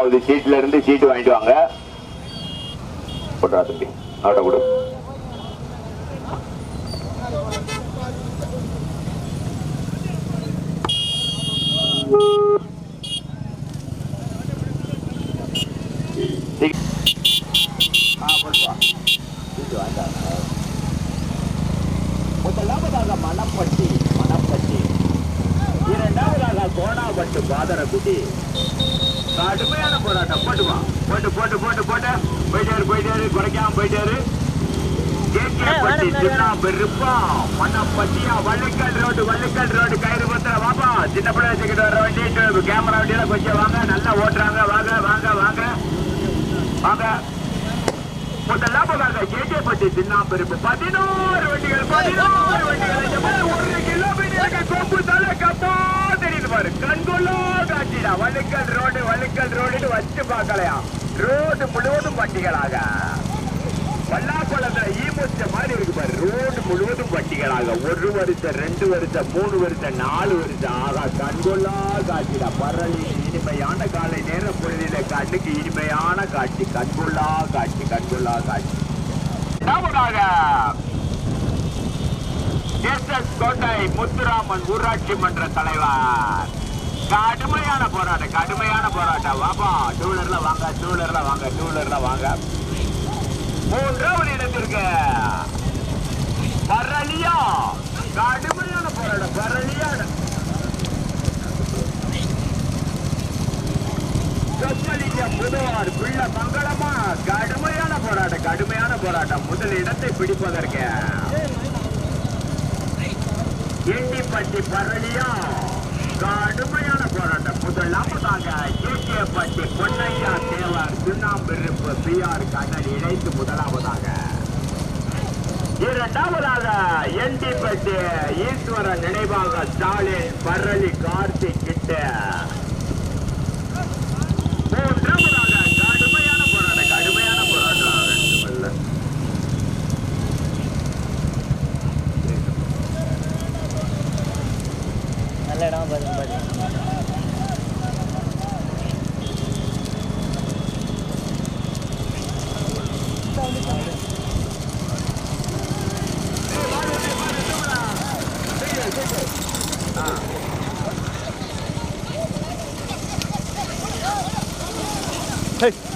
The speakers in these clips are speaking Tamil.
அது சீட்ல இருந்து சீட்டு வாங்கிட்டு வாங்க. போட்டா தம்பி ஆட்டோ கொடு. சீ- ஆ, போட்டு வா. முதலாவதாக மணப்பட்டி மணப்பட்டி இரண்டாவதாக கோணாபட்டு பாதரக்குட்டி கடுமையான போராட்டம் போட்டுமா போட்டு போட்டு போட்டு போட்டு போயிட்டாரு போயிட்டாரு குறைக்காம போயிட்டாரு. கேகேப்பட்டி சின்ன பெருப்பா. மண்ணப்பட்டியா வள்ளிக்கல் ரோடு வள்ளிக்கல் ரோடு கயிறு பத்திர வாப்பா சின்ன பிள்ளை வச்சுக்கிட்டு வர வண்டி கேமரா வண்டியில கொஞ்சம் வாங்க. நல்லா ஓட்டுறாங்க. வாங்க வாங்க வாங்க. வாங்க. முதலாவதாக கேகேப்பட்டி சின்ன பெருப்பு. பதினோரு வண்டிகள் பதினோரு வண்டிகள். ஒரு கிலோமீட்டருக்கு கொம்பு தலை கப்பா. பாரு கண்கொள்ளா காட்சிடா. வழுக்கல் ரோடு வழுக்கல் ரோடுன்னு வச்சு பார்க்கலையா? ரோடு முழுவதும் வண்டிகளாக. பல்லாக்குளத்துல ஈமுச்ச மாதிரி இருக்கு பாரு ரோடு முழுவதும் வண்டிகளாக. ஒரு வருஷம் ரெண்டு வருஷம் மூணு வருஷம் நாலு வருஷம். ஆகா கண்கொள்ளா காட்சிடா. பரளி இனிமையான காலை நேர பொழுதில கண்ணுக்கு இனிமையான காட்சி. கண்கொள்ளா காட்சி கண்கொள்ளா காட்சி. நாமதாக எஸ் எஸ் கோட்டை முத்துராமன் ஊராட்சி மன்ற தலைவர். கடுமையான போராட்டம் கடுமையான போராட்டம். வாப்பா டூலர்ல வாங்க டூலர்ல வாங்க டூலர்ல வாங்க. மூன்றாவது இடத்திற்கு. பரளியா கடுமையான போராட்டம் பரளியா புதுவார் பிள்ளை மங்களமா. கடுமையான போராட்டம் கடுமையான போராட்டம். முதல் இடத்தை பிடிப்பதற்கு. எண்டிப்பட்டி பரளியும் கடுமையான போராட்டம். முதலாவதாக கேகேப்பட்டி பொன்னையா தேவர் சுண்ணாம்பிருப்பு பி ஆர் கண்ணன் இணைத்து முதலாவதாக. இரண்டாவதாக எண்டிப்பட்டி ஈஸ்வரன் நினைவாக ஸ்டாலின் பரளி கார்த்திக் கிட்ட.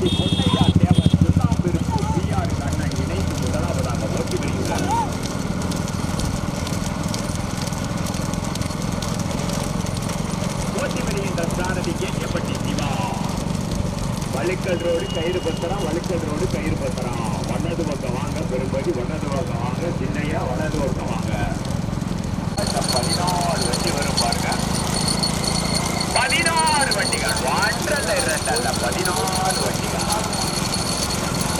ஏகேபட்டி பொன்னையா தேவன் சுண்ணாம்பிருப்பு பிஆர் கண்ணன் இணைந்து முதலாவதாக ஓட்டி வருகிறார் ஓட்டி வருகின்ற சாரதி கேட்கப்பட்டி சிவா வழுக்கல் ரோடு கயிறு பத்திரம் வழுக்கல் ரோடு கயிறு பத்திரம் வண்ணது பக்கம் வாங்க பெரும்படி வண்ணது பக்கம் வாங்க சின்னையா வலது பக்கம் வாங்க இந்த பதினாறு வண்டி வரும் பாருங்க பதினாறு வண்டிகள் ஒன்றல்ல இரண்டல்ல பதினாறு வண்டிகள்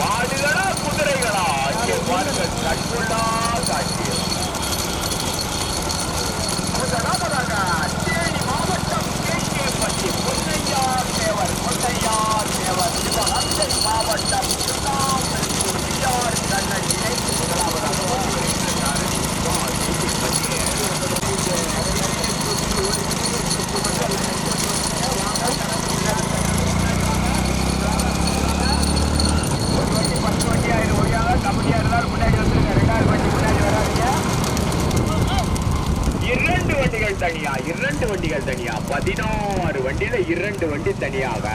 மாடுகளா குதிரைகளா அங்கே பாருங்கள் கண்கொள்ளா காட்சி முதலாவதாக தேனி மாவட்டம் கேகேபட்டி பொன்னையா தேவர் பொன்னையா தேவர் சிவகங்கை மாவட்டம் திருநாமல்லூர் பிஆர் கண்ணன் இணைந்து முதலாவதாக ஓடி வருகின்றார். ஒரு வண்டி பத்து வண்டி ஆயிரம் ஒடியாக கபடியா இருந்தால் முன்னாடி வந்துருங்க ரெண்டாயிரம் வண்டி முன்னாடி வராதீங்க இரண்டு வண்டிகள் தனியா இரண்டு வண்டிகள் தனியா பதினாறு வண்டியில இரண்டு வண்டி தனியாக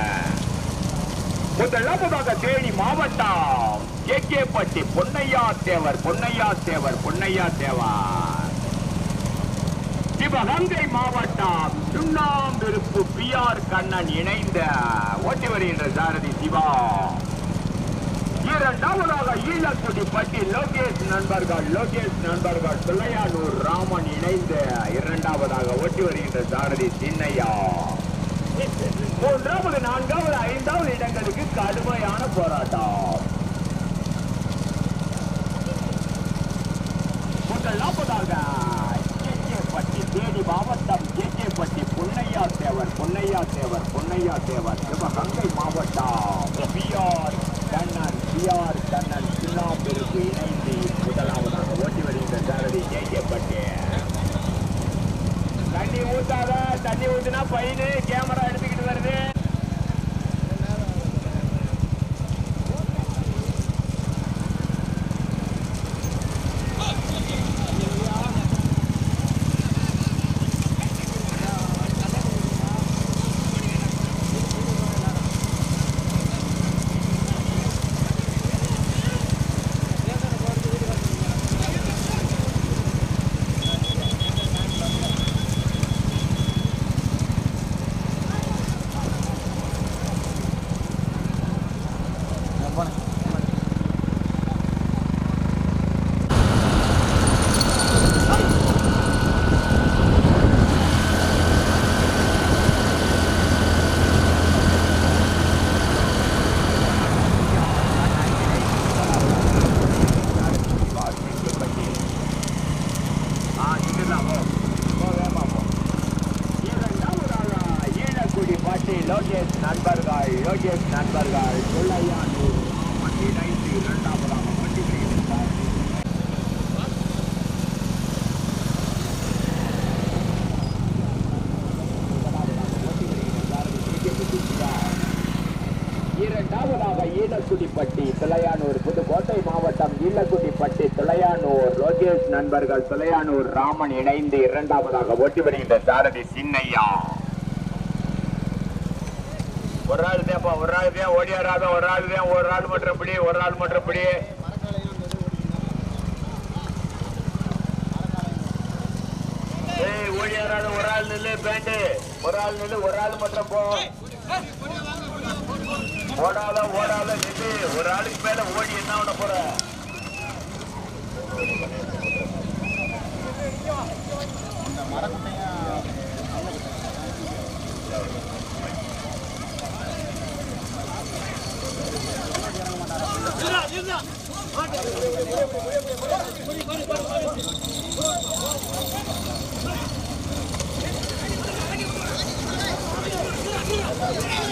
முதலாவதாக தேனி மாவட்டம் பட்டி பொன்னையா தேவர் பொன்னையா தேவர் பொன்னையா தேவர் சிவகங்கை மாவட்டம் சுண்ணாம்பிருப்பு பி ஆர் கண்ணன் இணைந்த ஓட்டி வருகின்ற சாரதி சிவா. இரண்டாவதாக ஈழக்குடி பட்டி லோகேஷ் நண்பர்கள் லோகேஷ் நண்பர்கள் பிள்ளையானூர் ராமன் இணைந்து இரண்டாவதாக ஓட்டி வருகின்ற சாரதி சின்னையா. மூன்றாவது நான்காவது ஐந்தாவது இடங்களுக்கு கடுமையான போராட்டம். முதலாவதாக பட்டி தேனி மாவட்டம் பட்டி பொன்னையா தேவர் பொன்னையா தேவர் பொன்னையா தேவர் சிவகங்கை மாவட்டம் பிஆர் கண்ணன் பிஆர் கண்ணன் சின்னாம்பெருக்கு இணைந்து முதலாவதாக ஓட்டி வருகின்ற சாரதி பட்டி தண்ணி ஊத்தாத தண்ணி ஊத்துனா பையனு கேமரா எடுத்துக்கிட்டு வருது போனேன் லோகேஷ் நண்பர்கள் லோகேஷ் நண்பர்கள் சொல்லையானூர் இணைந்து இரண்டாவதாக வண்டி வருகிறது இரண்டாவதாக ஈழக்குடிப்பட்டி புதுக்கோட்டை மாவட்டம் ஈழக்குடிப்பட்டி துளையானூர். லோகேஷ் நண்பர்கள் துளையானூர் ராமன் இணைந்து இரண்டாவதாக ஓட்டி வருகின்ற சாரதி சின்னையா. ஒரு ஆள் தேப்பா ஒரு ஆள் தான் ஓடியாராத ஒரு ஆள் தான் ஒரு ஆள் மட்டும் பிடி ஒரு ஆள் மட்டும் பிடி. ஏய் ஒரு ஆள் நில்லு பேண்டு. ஒரு ஆள் நில்லு ஒரு ஆள் மட்டும் போ. ஓடாத ஓடாத நின்று ஒரு ஆளுக்கு மேல ஓடி என்ன பண்ண போற Yeah.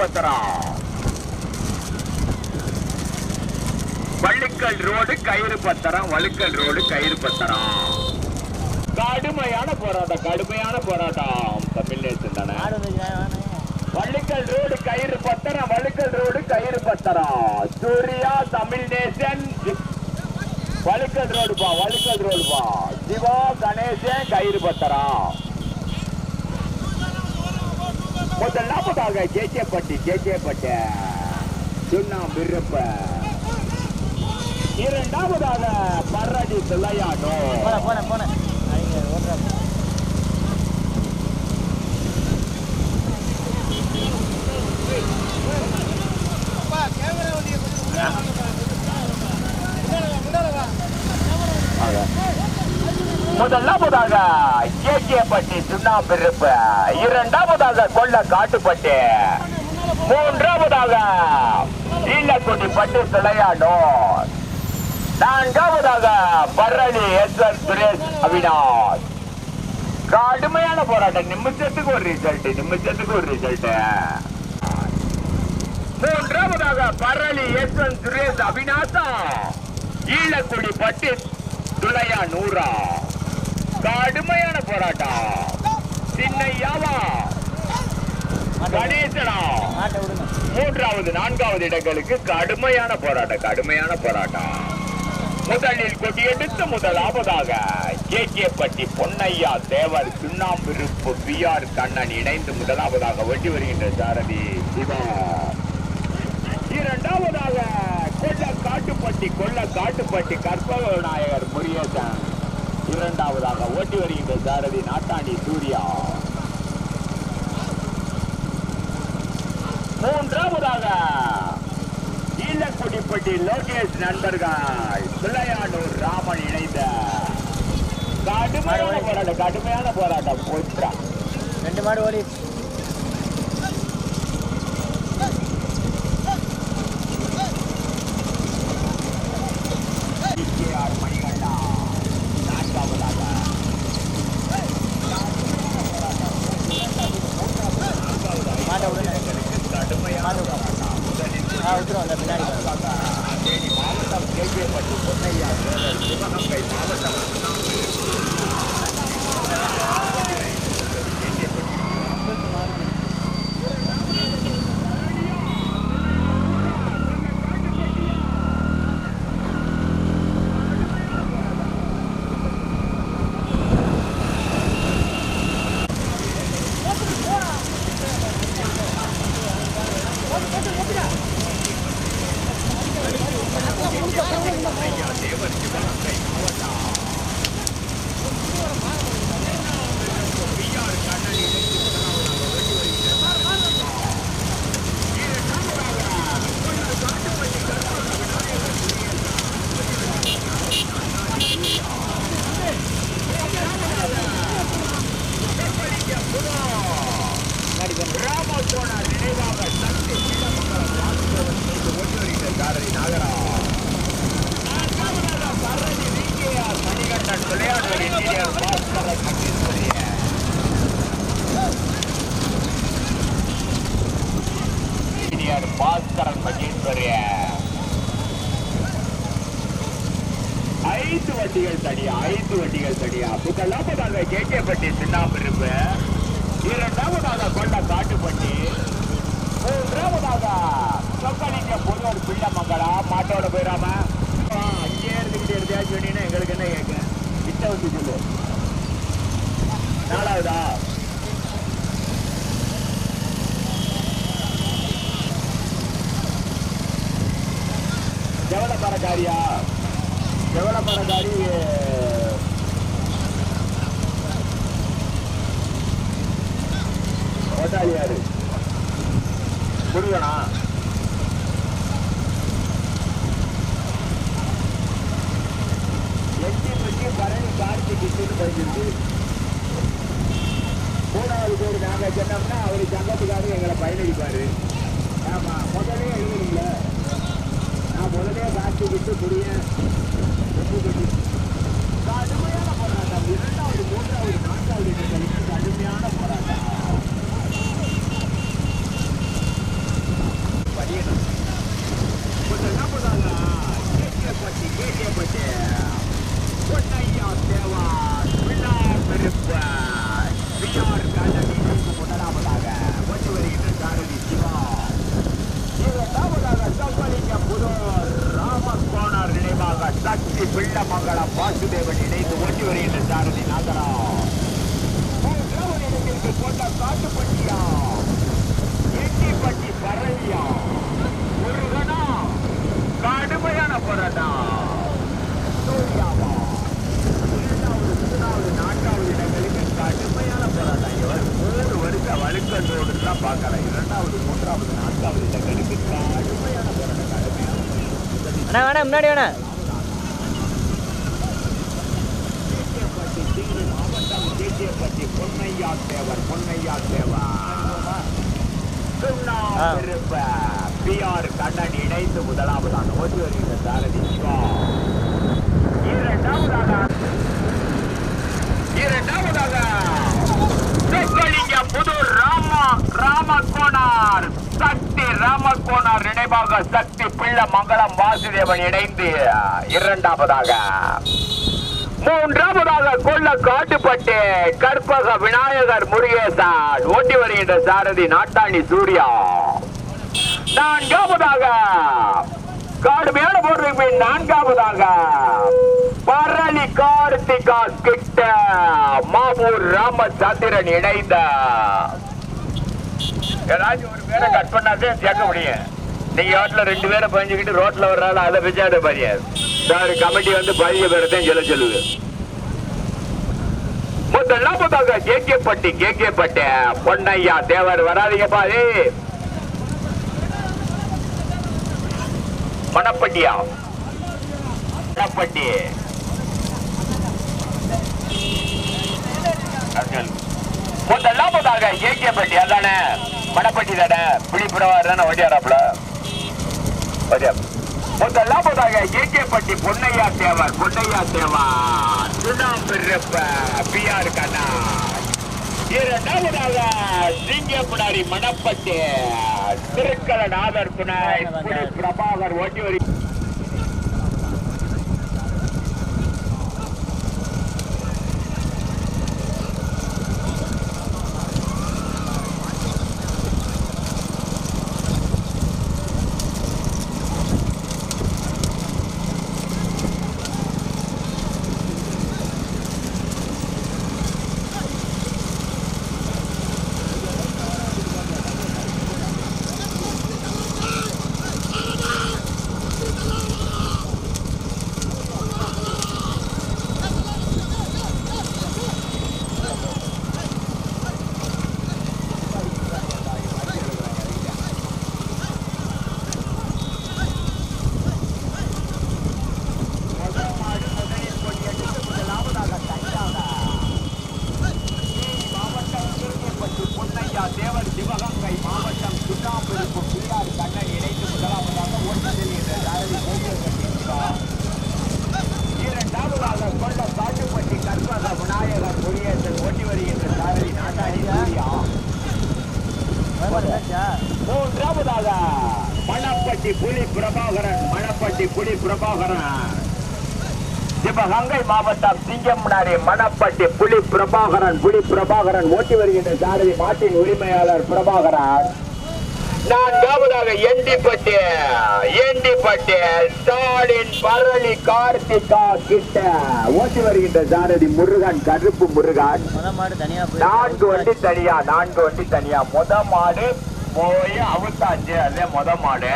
பத்திரம்? வள்ளிக்கல் ரோடு கயிறு பத்திரம் வழுக்கல் ரோடு கயிறு பத்திரம். கடுமையான போராட்டம் கடுமையான போராட்டம். தமிழ்நேசன் தானே? வள்ளிக்கல் ரோடு கயிறு பத்திரம் வள்ளிக்கல் ரோடு கயிறு பத்திரம். சூர்யா தமிழ் நேசன். வழுக்கல் ரோடு பா வழுக்கல் ரோடு பா சிவா கணேசன் கயிறு பத்திரம். முதலாவதாக ஜேஜேப்பட்டி ஜேஜேப்பட்ட சுண்ணாம்பு இருப்ப இரண்டாவதாக பரடி போனேன் அவங்க ஓட்டுறாங்க முதலாவதாக முக்கியப்பட்டி சுண்ணாம்பிருப்பு. இரண்டாவதாக கொள்ள காட்டுப்பட்டு மூன்றாவதாக ஈழக்குடி பட்டு சிலையாடும் நான்காவதாக பரணி எஸ் எல் சுரேஷ் அவினாஷ் கடுமையான போராட்டம். நிமிஷத்துக்கு ஒரு ரிசல்ட் நிமிஷத்துக்கு ஒரு ரிசல்ட் மூன்றாவதாக பரளி எஸ் என் சுரேஷ் அவிநாசா ஈழக்குடி பட்டு துளையா நூறா கடுமையான போராட்டம். சின்னையாவா கணேசனா? மூன்றாவது நான்காவது இடங்களுக்கு கடுமையான போராட்டம் கடுமையான போராட்டம். முதலில் கொடியெடுத்து முதலாவதாக K. K. Patti Ponnaiya Devar Sunnambiruppu P. R. Kannan இணைந்து முதலாவதாக வெட்டி வருகின்ற சாரதி சிவா. இரண்டாவதாக கொல்ல காட்டுப்பட்டி கொல்ல காட்டுப்பட்டி கற்பக விநாயகர் முருகேசன். இரண்டாவதாக ஓட்டி வருகின்ற சாரதி நாட்டாண்டி சூர்யா. மூன்றாவதாக ஈழக்குடிப்பட்டி லோகேஷ் நண்பர்கள் பிள்ளையானூர் ராமன் இணைந்த கடுமையான போராட்டம் கடுமையான போராட்டம் ரெண்டு மாடு ஓடி. சங்கத்துக்காக எங்களை பயனடிப்பார் ஆமாம் முதலே எழுதணும்ல நான் முதலே காட்சி விட்டு புரிய புகுதி கடுமையான போராட்டம். இரண்டாவது மூன்றாவது நான்காவது இடங்களுக்கு கடுமையான போராட்டம். படியணும். கொஞ்சம் என்ன பண்ணாங்க கேட்கப்பட்டு கேட்கப்பட்டு பொன்னையா தேவா பிள்ளார் பெருப்ப பிஆர் கண்ணனிக்கு முதலாவதாக ஒன்று வருகின்ற சாரதி சிவா இரண்டாவதாக சம்பளிக்க புதூர் ராமகோணர் நினைவாக சக்தி பிள்ளமங்கலம் வாசுதேவன் இணைந்து ஓட்டி வருகின்ற சாரதி நாகரா மூன்றாவது இடத்திற்கு கொண்ட காட்டுப்பட்டியா எட்டிப்பட்டி பரவியா முருகனா கடுமையான போராட்டம் சூர்யாவா இரண்டாவது மூணாவது நான்காவது இடங்களுக்கு கடுமையான போராட்டம் இவர் மூணு வருஷம் வழுக்கன்றோடு தான் பார்க்கலாம் இரண்டாவது மூன்றாவது நான்காவது இடங்களுக்கு கடுமையான போராட்டம் கடுமையான அண்ணா வேணா முன்னாடி வேணா பொன்னையா தேவர் பொன்னையா தேவர் சுண்ணா ஆ. பெருப்ப பிஆர் கண்ணன் இணைந்து முதலாவதாக ஓடி வருகின்ற சாரதி சிவா இரண்டாவதாக இரண்டாவதாக சொக்கலிங்கம் புதூர் ராமா ராமகோனார் சக்தி ராமகோனார் நினைவாக சக்தி பிள்ளை மங்களம் வாசுதேவன் இணைந்து இரண்டாவதாக. மூன்றாவதாக கொள்ள காட்டுப்பட்டு கற்பக விநாயகர் முருகேசன் ஓட்டி வருகின்ற சாரதி நாட்டாணி சூர்யா. நான்காவதாக கடுமையான போடுறதுக்கு நான்காவதாக பரணி கார்த்திகா கிட்ட மாமூர் ராமச்சந்திரன் இணைந்த ஏதாச்சும் ஒரு பேரை கட் பண்ணாதே சேர்க்க முடியும். நீங்க ரோட்ல ரெண்டு பேரை பதிஞ்சுக்கிட்டு ரோட்ல வர்றாள் அதை பிச்சாடு பாரியாது சார் கமிட்டி வந்து பதிய பேரத்தையும் சொல்ல சொல்லுது. முதலாவதாக கேகேப்பட்டி கேகேப்பட்டி பொன்னையா தேவர் வராதீங்கப்பா ஏய். மணப்பட்டியா? மணப்பட்டி. அர்ஜுன். முதலாவதாக ஏகேப்பட்டி அதானே? மணப்பட்டி தானே விழிப்புணர்வு தானே ஓடியாராப்ல ஓடியா முதலாவதாக ஏகேப்பட்டி பொன்னையா தேவர் பொன்னையா தேவர். சுண்ணாம்பிருப்ப பிஆர் கண்ணா. இரண்டாவதாக சிங்கப்புடாரி மணப்பட்டி திருக்கலநாதர் புனாய் பிரபாகர் ஓட்டி வரி தேவர் சிவகங்கை மாவட்டம் சுண்ணாம்பெருப்பு பிள்ளார் கண்ணன் இணைந்து முதலாவதாக ஓட்டு செல்கின்ற சாரதி கோவில்பட்டி இரண்டாவதாக கொண்ட காட்டுப்பட்டி கற்பக விநாயகர் முருகேசன் ஓட்டி வருகின்ற சாரதி நாட்டாடி சூர்யா மூன்றாவதாக மணப்பட்டி புலி பிரபாகரன் மணப்பட்டி புலி பிரபாகரன். சிவகங்கை மாவட்டம் சிங்கம்னாரி மணப்பட்டி புலி பிரபாகரன் புலி பிரபாகரன் ஓட்டி வருகின்ற சாரதி மாட்டின் உரிமையாளர் பிரபாகரன். நான்காவதாக எண்டிப்பட்டி எண்டிப்பட்டி ஸ்டாலின் பரளி கார்த்திகா கிட்ட ஓட்டி வருகின்ற சாரதி முருகன் கருப்பு முருகன். நான்கு வண்டி தனியா நான்கு வண்டி தனியா. முத மாடு போய் அவுத்தாச்சு. அதே முத மாடு.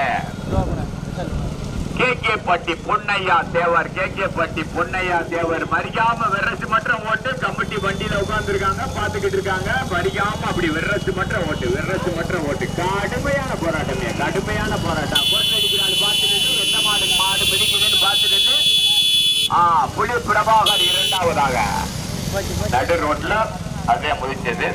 கே. கே. பட்டி பொன்னையா தேவர் கே. கே. பட்டி பொன்னையா தேவர். மறிக்காம வெரசு மட்டும் ஓட்டு கமிட்டி வண்டியில உட்கார்ந்துருக்காங்க பாத்துக்கிட்டு இருக்காங்க. மறிக்காம அப்படி வெரசு மட்டும் ஓட்டு வெரசு மட்டும் ஓட்டு. கடுமையான போராட்டமே கடுமையான போராட்டம். கோட்டை அடிக்கிறாள் பார்த்து நின்று எந்த மாடு மாடு பிடிக்குதுன்னு பார்த்து நின்று ஆ புலி பிரபாகர் இரண்டாவதாக. நடு ரோட்ல அதே முதிச்சது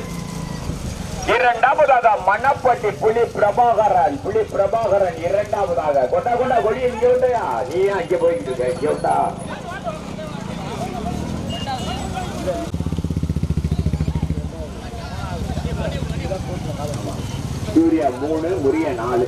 இரண்டாவதாக மணப்பட்டி புலி பிரபாகரன் புலி பிரபாகரன் இரண்டாவதாக. கொண்டா கொண்டா கொடி இங்க விட்டயா நீ அங்க போயிட்டு இருக்க? இங்க விட்டா சூர்யா மூணு உரிய நாலு.